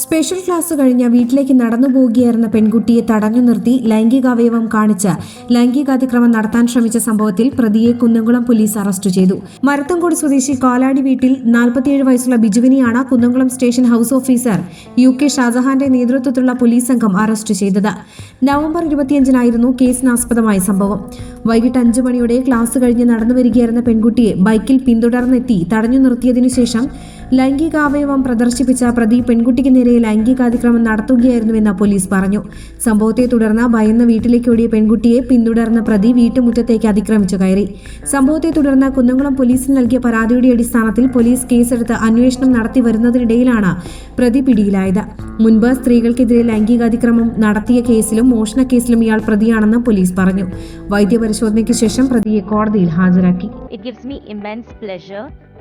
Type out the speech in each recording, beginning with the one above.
Special class കഴിഞ്ഞ വീട്ടിലേക്ക് നടന്നു പോവുകയായിരുന്ന പെൺകുട്ടിയെ തടഞ്ഞു നിർത്തി ലൈംഗികാവയവം കാണിച്ച് ലൈംഗികാതിക്രമം നടത്താൻ ശ്രമിച്ച സംഭവത്തിൽ പ്രതിയെ കുന്നംകുളം പോലീസ് അറസ്റ്റ് ചെയ്തു. മരത്തങ്കോട് സ്വദേശി കോലാടി വീട്ടിൽ നാൽപ്പത്തിയേഴ് വയസ്സുള്ള ബിജുവിനെയാണ് Kunnamkulam station house officer U K ഷാജഹാന്റെ നേതൃത്വത്തിലുള്ള പോലീസ് സംഘം അറസ്റ്റ് ചെയ്തത്. നവംബർ ഇരുപത്തിയഞ്ചിനായിരുന്നു കേസിനാസ്പദമായ സംഭവം. വൈകിട്ട് അഞ്ചു മണിയോടെ ക്ലാസ് കഴിഞ്ഞ് നടന്നു വരികയായിരുന്ന പെൺകുട്ടിയെ ബൈക്കിൽ പിന്തുടർന്നെത്തി തടഞ്ഞു നിർത്തിയതിനു ശേഷം ലൈംഗികാവയവം പ്രദർശിപ്പിച്ച പ്രതി പെൺകുട്ടിക്ക് നേരെ ലൈംഗികാതിക്രമം നടത്തുകയായിരുന്നുവെന്ന് പോലീസ് പറഞ്ഞു. സംഭവത്തെ തുടർന്ന് ഭയന്ന വീട്ടിലേക്ക് ഓടിയ പെൺകുട്ടിയെ പിന്തുടർന്ന പ്രതി വീട്ടുമുറ്റത്തേക്ക് അതിക്രമിച്ചു കയറി. സംഭവത്തെ തുടർന്ന് കുന്നംകുളം പോലീസിന് നൽകിയ പരാതിയുടെ അടിസ്ഥാനത്തിൽ പോലീസ് കേസെടുത്ത് അന്വേഷണം നടത്തി വരുന്നതിനിടയിലാണ് പ്രതി പിടിയിലായത്. മുൻപ് സ്ത്രീകൾക്കെതിരെ ലൈംഗികാതിക്രമം നടത്തിയ കേസിലും മോഷണ കേസിലും ഇയാൾ പ്രതിയാണെന്ന് പോലീസ് പറഞ്ഞു. വൈദ്യപരിശോധനയ്ക്ക് ശേഷം പ്രതിയെ കോടതിയിൽ ഹാജരാക്കി. It gives me pleasure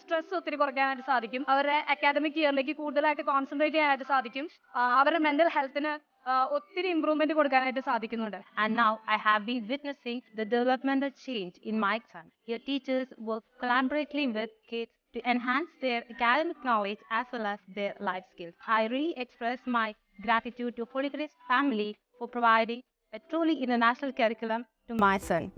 stress ഒത്തിരി കുറയ്ക്കാനായിട്ട് സാധിക്കും. അവരുടെ അക്കാദമിക് ഇയറിലേക്ക് കൂടുതലായിട്ട് കോൺസെൻട്രേറ്റ് ചെയ്യാനായിട്ട് സാധിക്കും. അവരുടെ മെന്റൽ ഹെൽത്തിന് ഒത്തിരി ഇംപ്രൂവ്മെന്റ് കൊടുക്കാനായിട്ട് സാധിക്കുന്നുണ്ട്. And now I have been witnessing the developmental change in my son your teachers work collaboratively with kids to enhance their academic knowledge as well life skills I express my gratitude to Holy Family for providing a truly international curriculum to my son